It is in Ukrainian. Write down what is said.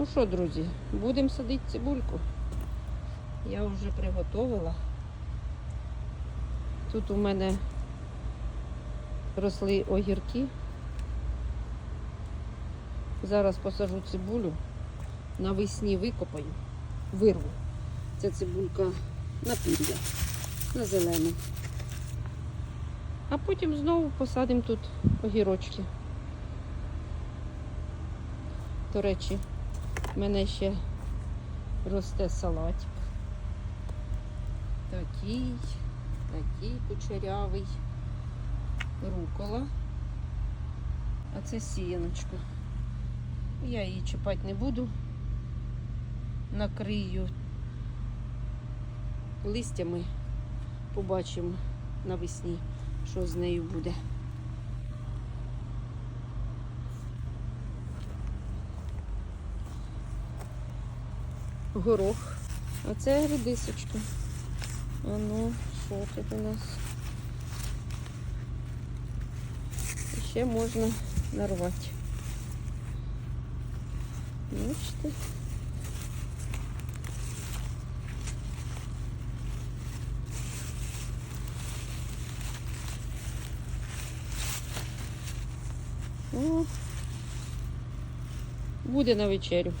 Ну що, друзі, будемо садити цибульку. Я вже приготувала. Тут у мене росли огірки. Зараз посажу цибулю, навесні викопаю, вирву. Це цибулька на пір'я, на зелену. А потім знову посадимо тут огірочки. До речі, в мене ще росте салатик. Такий, такий кучерявий. Рукола. А це сіяночка. Я її чіпати не буду. Накрию листями. Побачимо навесні, що з нею буде. Горох. А це редисочка. А ну, що тут у нас? І ще можна нарвати. Бачите? О, буде на вечерю.